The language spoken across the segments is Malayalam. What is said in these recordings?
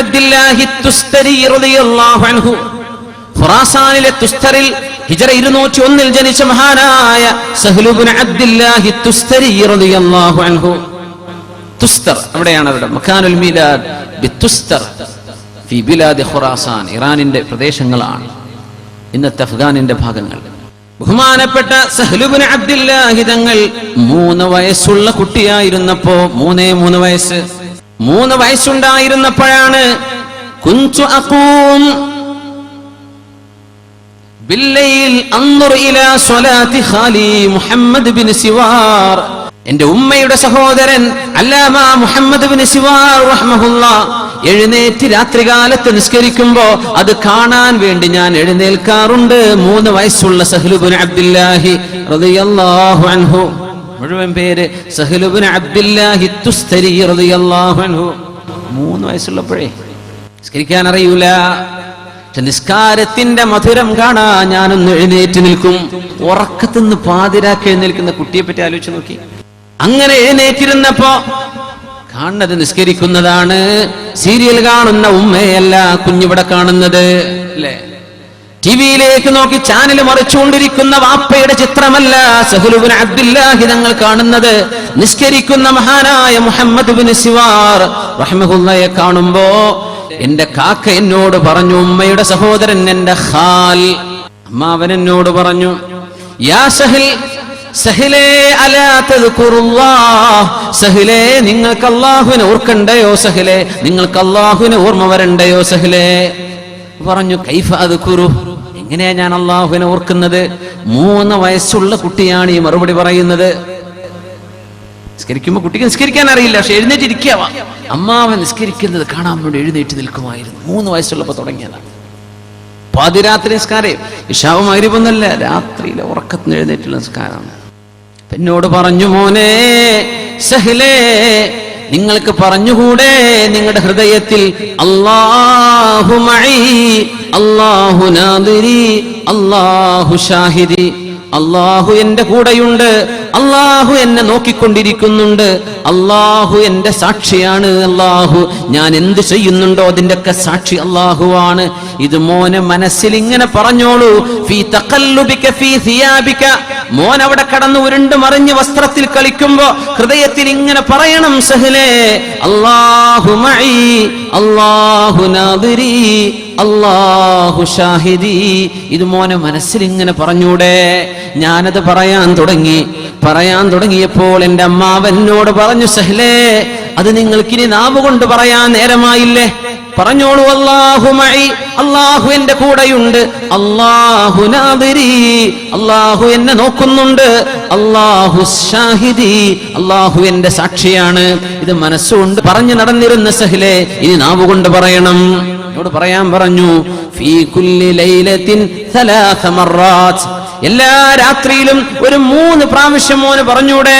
അബ്ദില്ലാഹി തുസ്തരി റളിയല്ലാഹു അൻഹു. തുസ്തറിൽ ഒന്നിൽ ജനിച്ച മഹാനായ സഹ്ലുബ്നു അബ്ദില്ലാഹി തുസ്തരി റളിയല്ലാഹു അൻഹു. തുസ്തർ അവിടെയാണ് അവരുടെ മക്കാനുൽ മീലാദ് ഖുറാസാൻ ഇറാനിന്റെ പ്രദേശങ്ങളാണ്. ഇന്നത്തെ അഫ്ഗാനിന്റെ ഭാഗങ്ങൾ. ബഹുമാനപ്പെട്ട സഹ്ലുബിന് അബ്ദില്ലാഹി തങ്ങൾ മൂന്ന് വയസ്സുള്ള കുട്ടിയായിരുന്നപ്പോ മൂന്നേ മൂന്ന് വയസ്സ് മൂന്ന് വയസ്സുണ്ടായിരുന്നപ്പോഴാണ് കുഞ്ചു അക്കൂം എന്റെ ഉമ്മയുടെ സഹോദരൻ അല്ലാമ മുഹമ്മദ് ബിൻ എഴുന്നേറ്റ് രാത്രികാലത്ത് നിസ്കരിക്കുമ്പോ അത് കാണാൻ വേണ്ടി ഞാൻ എഴുന്നേൽക്കാറുണ്ട്. മൂന്ന് വയസ്സുള്ള സഹ്ലുബിൻ അബ്ദുല്ലാഹി അൻഹു. മുഴുവൻ പേര് മൂന്ന് വയസ്സുള്ളപ്പോഴേ. നിസ്കരിക്കാൻ അറിയൂല. നിസ്കാരത്തിന്റെ മധുരം കാണാ ഞാനൊന്ന് എഴുന്നേറ്റ് നിൽക്കും. ഉറക്കത്തുനിന്ന് പാതിരാക്കി എഴുന്നേൽക്കുന്ന കുട്ടിയെ പറ്റി ആലോചിച്ച് നോക്കി. അങ്ങനെ എഴുന്നേറ്റിരുന്നപ്പോ കാണുന്നത് നിസ്കരിക്കുന്നതാണ് സീരിയൽ കാണുന്ന ഉമ്മയല്ല കുഞ്ഞിവിടെ കാണുന്നത് അല്ലേ? ടിവിയിലേക്ക് നോക്കി ചാനൽ മറിച്ചുകൊണ്ടിരിക്കുന്ന വാപ്പയുടെ ചിത്രമല്ല സഹുലുബിൻ അബ്ദുല്ലാഹി തങ്ങൾ കാണുന്നത്. നിസ്കരിക്കുന്ന മഹാനായ മുഹമ്മദ് ബിൻ സിവാർ റഹ്മുല്ലയെ കാണുമ്പോ എന്റെ കാക്ക എന്നോട് പറഞ്ഞു ഉമ്മയുടെ സഹോദരൻ എന്റെ ഹാൽ അമ്മാവൻ എന്നോട് പറഞ്ഞു യാ സഹിൽ സഹിലേ സഹിലേ നിങ്ങൾക്ക് അള്ളാഹുവിനെ ഓർക്കണ്ടയോ സഹിലേ? നിങ്ങൾക്ക് അള്ളാഹുവിനെ ഓർമ്മ വരണ്ടയോ സഹിലേ? പറഞ്ഞു കൈഫ അത് കുറു എങ്ങനെയാ ഞാൻ അള്ളാഹുവിനെ ഓർക്കുന്നത്? മൂന്ന് വയസ്സുള്ള കുട്ടിയാണ് ഈ മറുപടി പറയുന്നത്. നിസ്കരിക്കുമ്പോ കുട്ടിക്ക് നിസ്കരിക്കാൻ അറിയില്ല പക്ഷെ എഴുന്നേറ്റ് ഇരിക്കാവാ അമ്മാവൻ നിസ്കരിക്കുന്നത് കാണാൻ വേണ്ടി എഴുന്നേറ്റ് നിൽക്കുമായിരുന്നു. മൂന്ന് വയസ്സുള്ളപ്പോ തുടങ്ങിയതാണ്. പാതിരാത്രി നിസ്കാരം. ഇഷാവും മരുവൊന്നല്ല രാത്രിയിലെ ഉറക്കത്തിന് എഴുന്നേറ്റുള്ള നിസ്കാരമാണ്. എന്നോട് പറഞ്ഞു മോനെ സഹിലേ നിങ്ങൾക്ക് പറഞ്ഞുകൂടെ? നിങ്ങളുടെ ഹൃദയത്തിൽ അല്ലാഹു അള്ളാഹു അല്ലാഹു ഷാഹിദി. അള്ളാഹു എന്റെ കൂടെയുണ്ട്. അള്ളാഹു എന്നെ നോക്കിക്കൊണ്ടിരിക്കുന്നുണ്ട്. അള്ളാഹു എന്റെ സാക്ഷിയാണ് അള്ളാഹു ഞാൻ എന്ത് ചെയ്യുന്നുണ്ടോ അതിന്റെ ഒക്കെ സാക്ഷി അള്ളാഹുവാണ് ഇത് മോനെ മനസ്സിൽ ഇങ്ങനെ പറഞ്ഞോളൂ. ഫീ ഫീ മോൻ അവിടെ കടന്ന് ഉരുണ്ട് മറിഞ്ഞ് വസ്ത്രത്തിൽ കളിക്കുമ്പോ ഹൃദയത്തിൽ ഇങ്ങനെ പറയണം സഹലേ അള്ളാഹു മഈ അള്ളാഹു നാദിരി അള്ളാഹു ഷാഹിദി. ഇത് മോനെ മനസ്സിൽ ഇങ്ങനെ പറഞ്ഞൂടെ? ഞാനത് പറയാൻ തുടങ്ങി. പറയാൻ തുടങ്ങിയപ്പോൾ എന്റെ അമ്മാവനോട് പറഞ്ഞു സഹലേ അത് നിങ്ങൾക്കിനി നാവ് കൊണ്ട് പറയാൻ നേരമായില്ലേ? പറഞ്ഞോളൂ അള്ളാഹു മഴി അള്ളാഹു എന്റെ കൂടെയുണ്ട്. അള്ളാഹു നാദിരി അള്ളാഹു എന്നെ നോക്കുന്നുണ്ട്. അള്ളാഹു ഷാഹിദി അള്ളാഹു എന്റെ സാക്ഷിയാണ്. ഇത് മനസ്സുകൊണ്ട് പറഞ്ഞു നടന്നിരുന്ന സഹിലെ ഇനി നാവുകൊണ്ട് പറയണം. എന്നോട് പറയാൻ പറഞ്ഞു ഫീ കുല്ലി ലൈലത്തിൻ എല്ലാ രാത്രിയിലും ഒരു മൂന്ന് പ്രാവശ്യം മോന് പറഞ്ഞൂടെ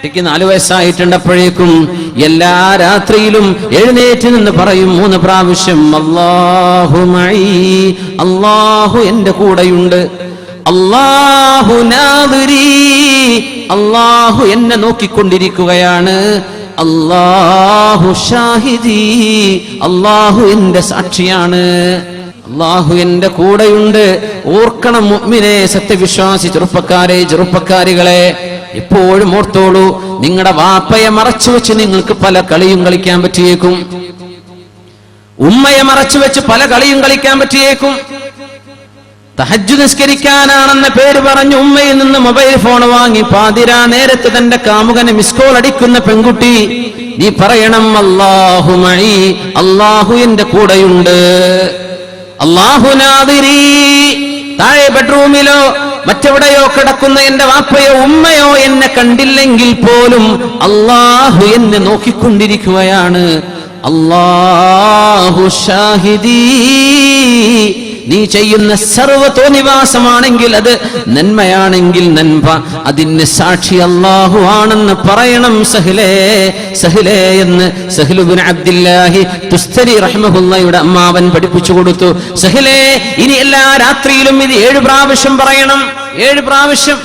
കുട്ടിക്ക് നാല് വയസ്സായിട്ടുണ്ടപ്പോഴേക്കും എല്ലാ രാത്രിയിലും എഴുന്നേറ്റ് നിന്ന് പറയും മൂന്ന് പ്രാവശ്യം അള്ളാഹുമായി അള്ളാഹു എന്റെ കൂടെയുണ്ട്. അള്ളാഹു അള്ളാഹു എന്നെ നോക്കിക്കൊണ്ടിരിക്കുകയാണ്. അള്ളാഹു ഷാഹിദി അള്ളാഹു എന്റെ സാക്ഷിയാണ്. അള്ളാഹു എന്റെ കൂടെയുണ്ട്. ഓർക്കണം മുഗ്മിനെ സത്യവിശ്വാസി ചെറുപ്പക്കാരെ ചെറുപ്പക്കാരികളെ. എപ്പോഴും ഓർത്തോളൂ നിങ്ങളുടെ വാപ്പയെ മറച്ചു വെച്ച് നിങ്ങൾക്ക് പല കളിയും കളിക്കാൻ പറ്റിയേക്കും. ഉമ്മയെ മറച്ചു വെച്ച് പല കളിയും കളിക്കാൻ പറ്റിയേക്കും. തഹജ്ജു നിസ്കരിക്കാനാണെന്ന പേര് പറഞ്ഞു ഉമ്മയിൽ നിന്ന് മൊബൈൽ ഫോൺ വാങ്ങി പാതിരാ നേരത്ത് തന്റെ കാമുകനെ മിസ് കോൾ അടിക്കുന്ന പെൺകുട്ടി നീ പറയണം അല്ലാഹു മഴി അള്ളാഹു എന്റെ കൂടെയുണ്ട്. അള്ളാഹു നാദിരി. താഴെ ബെഡ്റൂമിലോ മറ്റെവിടെയോ കിടക്കുന്ന എന്റെ വാപ്പയോ ഉമ്മയോ എന്നെ കണ്ടില്ലെങ്കിൽ പോലും അള്ളാഹു എന്നെ നോക്കിക്കൊണ്ടിരിക്കുകയാണ്. അള്ളാഹു ഷാഹിദീ. നീ ചെയ്യുന്ന സർവ തോന്നിവാസമാണെങ്കിൽ അത് നന്മയാണെങ്കിൽ നന്മ. അതിന് സാക്ഷി അള്ളാഹു ആണെന്ന് പറയണം സഹിലേ സഹിലേ എന്ന്. സഹിലുബിൻ അബ്ദില്ലാഹി തുസ്തരി റഹ്മഹുല്ലയുടെ അമ്മാവൻ പഠിപ്പിച്ചു കൊടുത്തു. സഹിലേ ഇനി എല്ലാ രാത്രിയിലും ഇത് ഏഴ് പ്രാവശ്യം പറയണം. ഏഴ് പ്രാവശ്യം.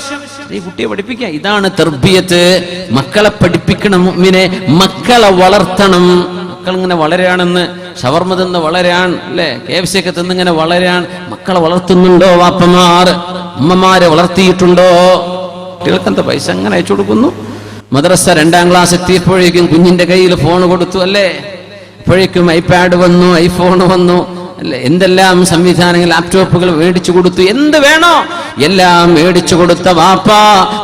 ഈ കുട്ടിയെ പഠിപ്പിക്കുക. ഇതാണ് തെർബിയത്ത്. മക്കളെ പഠിപ്പിക്കണം മുഅ്മിനെ മക്കളെ വളർത്തണം. മക്കൾ ഇങ്ങനെ വളരാണെന്ന് ഷവർമ തിന്ന് വളരാൻ അല്ലേ? കെ എഫ് സി ഒക്കെ തിന്നിങ്ങനെ വളരാൻ മക്കളെ വളർത്തുന്നുണ്ടോ വാപ്പമാർ? അമ്മമാരെ വളർത്തിയിട്ടുണ്ടോ? കുട്ടികൾക്ക് എന്താ പൈസ അങ്ങനെ അയച്ചു കൊടുക്കുന്നു? മദ്രസ രണ്ടാം ക്ലാസ് എത്തിയപ്പോഴേക്കും കുഞ്ഞിന്റെ കയ്യിൽ ഫോൺ കൊടുത്തു അല്ലേ? ഇപ്പോഴേക്കും ഐപാഡ് വന്നു ഐഫോൺ വന്നു അല്ലെ? എന്തെല്ലാം സംവിധാനങ്ങൾ ലാപ്ടോപ്പുകൾ മേടിച്ചു കൊടുത്തു എന്ത് വേണോ എല്ലാം മേടിച്ചു കൊടുത്ത വാപ്പ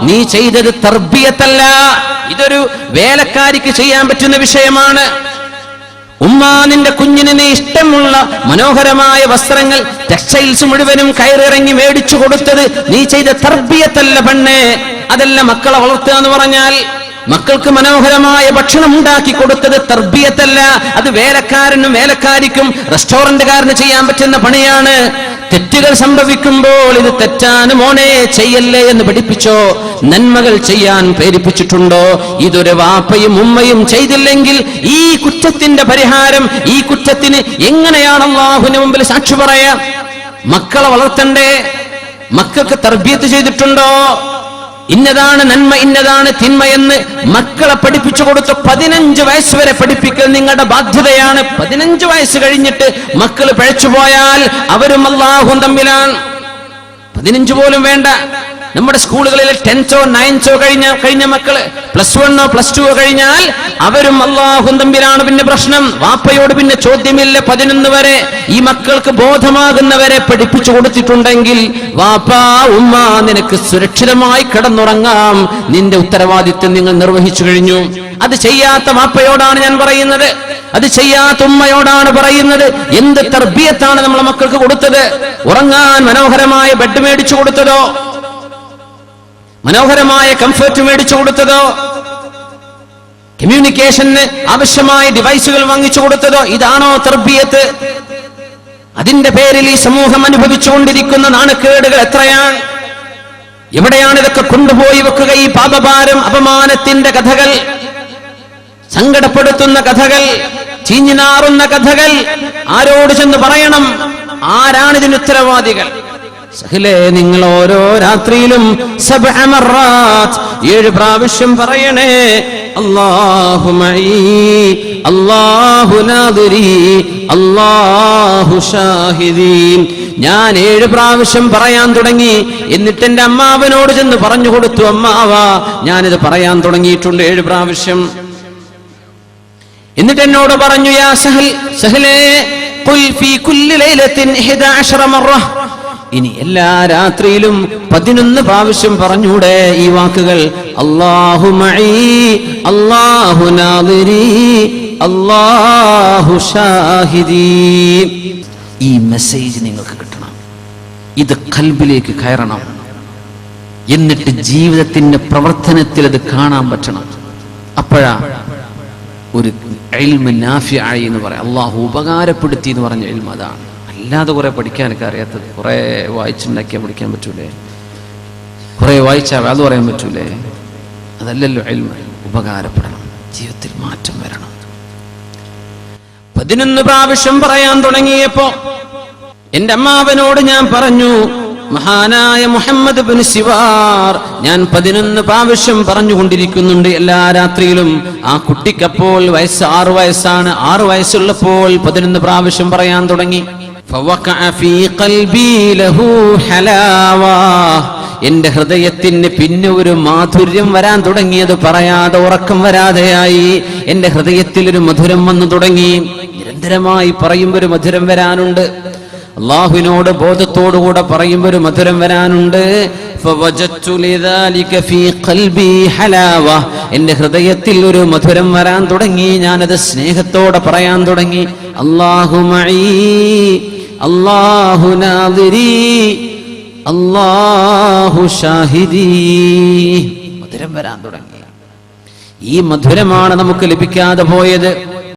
നീ ചെയ്തത് തർബിയത്തല്ല. ഇതൊരു വേലക്കാരിക്ക് ചെയ്യാൻ പറ്റുന്ന വിഷയമാണ്. ഉമ്മ നിന്റെ കുഞ്ഞിന് നീ ഇഷ്ടമുള്ള മനോഹരമായ വസ്ത്രങ്ങൾ ടെക്സ്റ്റൈൽസ് മുഴുവനും കയറിറങ്ങി മേടിച്ചു കൊടുത്തത് നീ ചെയ്ത തർബിയത്തല്ല പെണ്ണേ. അതല്ല മക്കളെ വളർത്തുക എന്ന് പറഞ്ഞാൽ മക്കൾക്ക് മനോഹരമായ ഭക്ഷണം ഉണ്ടാക്കി കൊടുത്തത് തർബിയത്തല്ല. അത് വേലക്കാരനും വേലക്കാരിക്കും റെസ്റ്റോറന്റുകാരന് ചെയ്യാൻ പറ്റുന്ന പണിയാണ്. തെറ്റുകൾ സംഭവിക്കുമ്പോൾ ഇത് തെറ്റാണ് മോനെ ചെയ്യല്ലേ എന്ന് പഠിപ്പിച്ചോ? നന്മകൾ ചെയ്യാൻ പ്രേരിപ്പിച്ചിട്ടുണ്ടോ? ഇതൊരു വാപ്പയും ഉമ്മയും ചെയ്തില്ലെങ്കിൽ ഈ കുറ്റത്തിന്റെ പരിഹാരം ഈ കുറ്റത്തിന് എങ്ങനെയാണ് അള്ളാഹുവിന് മുമ്പിൽ സാക്ഷി പറയാ? മക്കളെ വളർത്തണ്ടേ? മക്കൾക്ക് തർബിയത്ത് ചെയ്തിട്ടുണ്ടോ? ഇന്നതാണ് നന്മ ഇന്നതാണ് തിന്മ എന്ന് മക്കളെ പഠിപ്പിച്ചു കൊടുത്ത് പതിനഞ്ച് വയസ്സ് വരെ പഠിപ്പിക്കൽ നിങ്ങളുടെ ബാധ്യതയാണ്. പതിനഞ്ച് വയസ്സ് കഴിഞ്ഞിട്ട് മക്കൾ പഴച്ചുപോയാൽ അവരും അള്ളാഹും തമ്മിലാണ്. പതിനഞ്ച് പോലും വേണ്ട. നമ്മുടെ സ്കൂളുകളിൽ ടെൻത്തോ നയൻത്തോ കഴിഞ്ഞ കഴിഞ്ഞ മക്കൾ പ്ലസ് വണ്ണോ പ്ലസ് ടുവോ കഴിഞ്ഞാൽ അവരും അള്ളാഹും തമ്പിലാണ് പിന്നെ പ്രശ്നം. വാപ്പയോട് പിന്നെ ചോദ്യമില്ല പതിനൊന്ന് വരെ. ഈ മക്കൾക്ക് ബോധമാകുന്നവരെ പഠിപ്പിച്ചു കൊടുത്തിട്ടുണ്ടെങ്കിൽ വാപ്പാ ഉമ്മ നിനക്ക് സുരക്ഷിതമായി കിടന്നുറങ്ങാം. നിന്റെ ഉത്തരവാദിത്വം നിങ്ങൾ നിർവഹിച്ചു കഴിഞ്ഞു. അത് ചെയ്യാത്ത വാപ്പയോടാണ് ഞാൻ പറയുന്നത്. അത് ചെയ്യാത്ത ഉമ്മയോടാണ് പറയുന്നത്. എന്ത് തർബിയത്താണ് നമ്മളെ മക്കൾക്ക് കൊടുത്തത്? ഉറങ്ങാൻ മനോഹരമായ ബെഡ് മേടിച്ചു കൊടുത്തതോ? മനോഹരമായ കംഫർട്ട് മേടിച്ചു കൊടുത്തതോ? കമ്മ്യൂണിക്കേഷന് ആവശ്യമായ ഡിവൈസുകൾ വാങ്ങിച്ചു കൊടുത്തതോ? ഇതാണോ തർബിയത്ത്? അതിന്റെ പേരിൽ ഈ സമൂഹം അനുഭവിച്ചുകൊണ്ടിരിക്കുന്ന നാണക്കേടുകൾ എത്രയാണ്? എവിടെയാണ് ഇതൊക്കെ കൊണ്ടുപോയി വെക്കുക? ഈ പാപഭാരം അപമാനത്തിന്റെ കഥകൾ സങ്കടപ്പെടുത്തുന്ന കഥകൾ ചീഞ്ഞിനാറുന്ന കഥകൾ ആരോട് ചെന്ന് പറയണം? ആരാണ് ഇതിന് ഉത്തരവാദികൾ? സഹിലേ നിങ്ങൾ ഓരോ രാത്രിയിലും ഏഴ് പ്രാവശ്യം പറയണേ നാദിരി അല്ലാഹു ഷാഹിദീൻ. ഞാൻ ഏഴ് പ്രാവശ്യം പറയാൻ തുടങ്ങി എന്നിട്ട് എന്റെ അമ്മാവനോട് ചെന്ന് പറഞ്ഞു കൊടുത്തു അമ്മാവാ ഞാനിത് പറയാൻ തുടങ്ങിയിട്ടുണ്ട് ഏഴ് പ്രാവശ്യം. എന്നിട്ട് എന്നോട് പറഞ്ഞു യാ സഹൽ സഹലേ ഖുൽ ഫീ കുല്ലി ലൈലത്തിൻ 11 മറ ഇനി എല്ലാ രാത്രിയിലും പതിനൊന്ന് പ്രാവശ്യം പറഞ്ഞൂടെ ഈ വാക്കുകൾ. അള്ളാഹു അള്ളാഹു ഷാഹിദീ. ഈ മെസ്സേജ് നിങ്ങൾക്ക് കിട്ടണം. ഇത് കൽബിലേക്ക് കയറണം. എന്നിട്ട് ജീവിതത്തിന്റെ പ്രവർത്തനത്തിൽ അത് കാണാൻ പറ്റണം. അപ്പോഴാ ഒരു എൽമ എന്ന് പറയാം. അള്ളാഹു ഉപകാരപ്പെടുത്തി എന്ന് പറഞ്ഞ എൽമ അതാണ്. അല്ലാതെ കുറെ പഠിക്കാനൊക്കെ അറിയാത്തത്. കുറെ വായിച്ചുണ്ടാക്കിയാൽ പഠിക്കാൻ പറ്റൂലേ? കുറെ വായിച്ചാൽ അത് പറയാൻ പറ്റൂലേ? അതല്ലല്ലോ എൽമ ഉപകാരപ്പെടണം. ജീവിതത്തിൽ മാറ്റം വരണം. പതിനൊന്ന് പ്രാവശ്യം പറയാൻ തുടങ്ങിയപ്പോ എന്റെ അമ്മാവനോട് ഞാൻ പറഞ്ഞു മഹാനായ മുഹമ്മദ് ബിൻ ശിവാർ ഞാൻ പതിനൊന്ന് പ്രാവശ്യം പറഞ്ഞുകൊണ്ടിരിക്കുന്നുണ്ട് എല്ലാ രാത്രിയിലും. ആ കുട്ടിക്കപ്പോൾ വയസ്സ് ആറു വയസ്സാണ്. ആറു വയസ്സുള്ളപ്പോൾ പതിനൊന്ന് പ്രാവശ്യം പറയാൻ തുടങ്ങി. എന്റെ ഹൃദയത്തിന് പിന്നെ ഒരു മാധുര്യം വരാൻ തുടങ്ങിയത് പറയാതെ ഉറക്കം വരാതെയായി. എന്റെ ഹൃദയത്തിൽ ഒരു മധുരം വന്നു തുടങ്ങി. നിരന്തരമായി പറയുമ്പോൾ ഒരു മധുരം വരാനുണ്ട്. അള്ളാഹുവിനോട് ബോധത്തോടുകൂടെ പറയുമ്പോൾ ഒരു മധുരം വരാനുണ്ട്. എന്റെ ഹൃദയത്തിൽ ഒരു മധുരം വരാൻ തുടങ്ങി. ഞാനത് സ്നേഹത്തോടെ പറയാൻ തുടങ്ങി. അള്ളാഹുമായി അള്ളാഹു നാദിരി അള്ളാഹു ഷാഹിദി. മധുരം വരാൻ തുടങ്ങി. ഈ മധുരമാണ് നമുക്ക് ലഭിക്കാതെ പോയത്.